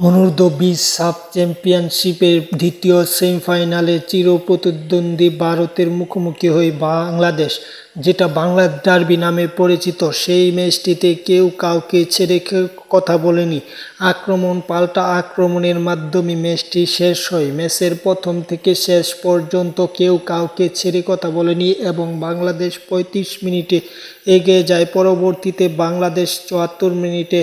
অনূর্ধ্ব বিশ সাব চ্যাম্পিয়নশিপের দ্বিতীয় সেমিফাইনালে চিরপ্রতিদ্বন্দ্বী ভারতের মুখোমুখি হয় বাংলাদেশ। যেটা বাংলার ডার্বি নামে পরিচিত, সেই ম্যাচটিতে কেউ কাউকে ছেড়ে কথা বলেনি। আক্রমণ, পাল্টা আক্রমণের মাধ্যমে ম্যাচটি শেষ হয়। ম্যাচের প্রথম থেকে শেষ পর্যন্ত কেউ কাউকে ছেড়ে কথা বলেনি এবং বাংলাদেশ পঁয়ত্রিশ মিনিটে এগিয়ে যায়। পরবর্তীতে বাংলাদেশ চুয়াত্তর মিনিটে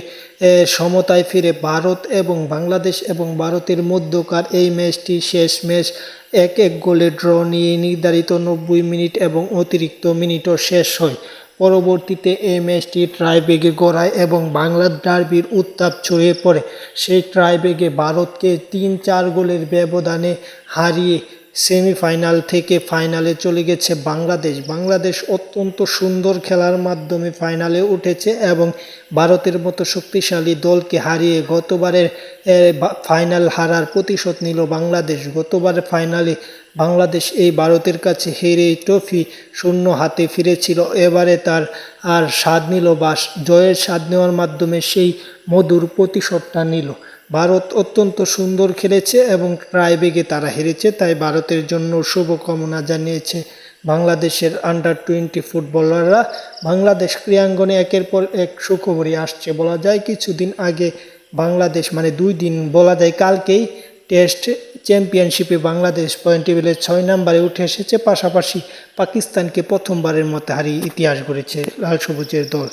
সমতায় ফিরে। ভারত এবং বাংলাদেশ এবং ভারতের মধ্যকার এই ম্যাচটি শেষ ম্যাচ এক এক গোলে ড্র নিয়ে নির্ধারিত নব্বই মিনিট এবং অতিরিক্ত মিনিটও শেষ হয়। পরবর্তীতে এই ম্যাচটি ট্রাইবেগে গড়ায় এবং বাংলার ডার্বির উত্তাপ ছড়িয়ে পড়ে। সেই ট্রাইবেগে ভারতকে তিন চার গোলের ব্যবধানে হারিয়ে সেমিফাইনাল থেকে ফাইনালে চলে গেছে বাংলাদেশ। বাংলাদেশ অত্যন্ত সুন্দর খেলার মাধ্যমে ফাইনালে উঠেছে এবং ভারতের মতো শক্তিশালী দলকে হারিয়ে গতবারের ফাইনাল হারার প্রতিশোধ নিল বাংলাদেশ। গতবারের ফাইনালে বাংলাদেশ এই ভারতের কাছে হেরে ট্রফি শূন্য হাতে ফিরেছিল। এবারে তার আর স্বাদ নিল বা, জয়ের স্বাদ নেওয়ার মাধ্যমে সেই মধুর প্রতিশোধটা নিল। ভারত অত্যন্ত সুন্দর খেলেছে এবং ট্রাইবেগে তারা হেরেছে, তাই ভারতের জন্য শুভকামনা জানিয়েছে বাংলাদেশের আন্ডার টোয়েন্টি ফুটবলাররা বাংলাদেশ ক্রীড়াঙ্গনে একের পর এক সুখবরই আসছে বলা যায়। কিছুদিন আগে বাংলাদেশ মানে দুই দিন বলা যায় কালকেই টেস্ট চ্যাম্পিয়নশিপে বাংলাদেশ পয়েন্ট টেবিলে ছয় নম্বরে উঠে এসেছে। পাশাপাশি পাকিস্তানকে প্রথমবারের মতো হারিয়ে ইতিহাস গড়েছে লাল সবুজের দল।